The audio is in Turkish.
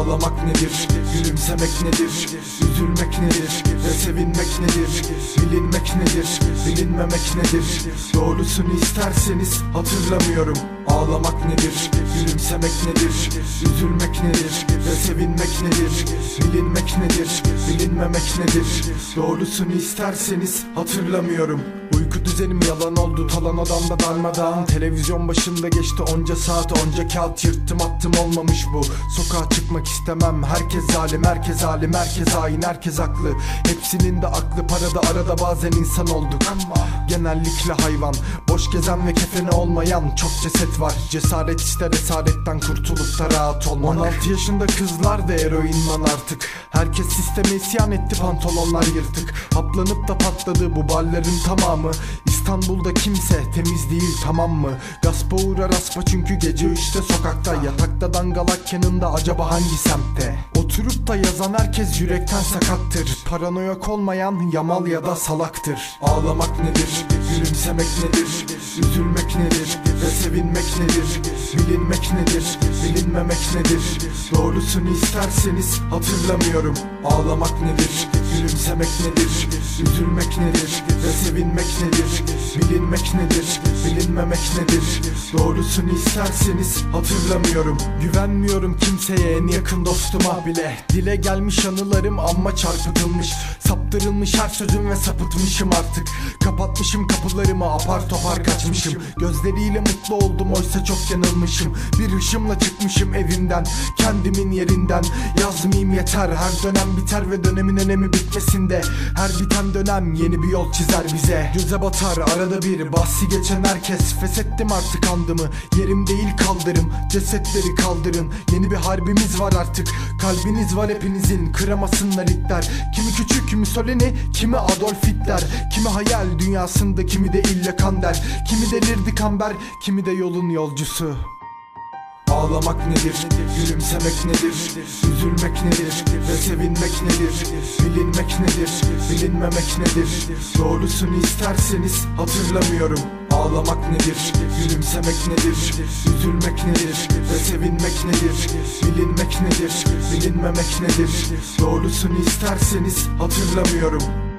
Ağlamak nedir, gülümsemek nedir? Üzülmek nedir? Ve sevinmek nedir? Bilinmek nedir, bilinmemek nedir? Doğrusunu isterseniz hatırlamıyorum. Ağlamak nedir, gülümsemek nedir? Üzülmek nedir? Ve sevinmek nedir? Bilinmek nedir, bilinmemek nedir? Doğrusunu isterseniz hatırlamıyorum Uyku düzenim yalan oldu talan odamda darmadağın. Televizyon başında geçti onca saat onca kağıt yırttım attım olmamış bu. Sokağa çıkmak istemem herkes zalim herkes alim herkes hain herkes haklı. Hepsinin de aklı parada arada bazen insan olduk. Ama Genellikle hayvan boş gezen ve kefeni olmayan. Çok ceset var Cesaret ister esaretten kurtulup da rahat olmak. 16 yaşında kızlar da eroinman artık. Herkes sisteme isyan etti pantolonlar yırtık. Haplanıp da patladı bu ballerin tamamı İstanbul'da kimse temiz değil tamam mı? Gaspa uğrar aspa çünkü gece üçte sokakta Yatakta dangalak yanında acaba hangi semtte? Oturup da yazan herkes yürekten sakattır Paranoyak olmayan yamal ya da salaktır Ağlamak nedir? Gülümsemek nedir? Üzülmek nedir? Sevinmek nedir? Bilinmek nedir? Bilinmemek nedir? Doğrusunu isterseniz hatırlamıyorum Ağlamak nedir? Gülümsemek nedir? Üzülmek nedir? Ve sevinmek nedir? Bilinmek nedir? Bilinmemek nedir? Doğrusunu isterseniz hatırlamıyorum. Güvenmiyorum kimseye en yakın dostuma bile. Dile gelmiş anılarım amma çarpıtılmış. Saptırılmış her sözüm ve sapıtmışım artık. Kapatmışım kapılarımı apar topar kaçmışım. Gözleriyle mutlu oldum oysa çok yanılmışım. Bir ışımla çıkmışım evimden Kendimin yerinden. Yazmayayım yeter her dönem biter ve dönemin önemi bitmesinde Her biten dönem yeni bir yol çizer bize. Göze batar arada bir bahsi geçen herkes. Feshettim artık andımı. Yerim değil kaldırım. Cesetleri kaldırın. Yeni bir harbimiz var artık. Kalbiniz var hepinizin. Kıramasınlar itler. Kimi küçük kimi Mussolini Kimi Adolf Hitler. Kimi hayal dünyasında kimi de illa kander Kimi delirdi kamber Kimi de yolun yolcusu Ağlamak nedir? Gülümsemek nedir? Üzülmek nedir? Ve sevinmek nedir? Bilinmek nedir? Bilinmemek nedir? Doğrusunu isterseniz hatırlamıyorum Ağlamak nedir? Gülümsemek nedir? Üzülmek nedir? Ve sevinmek nedir? Bilinmek nedir? Bilinmemek nedir? Doğrusunu isterseniz hatırlamıyorum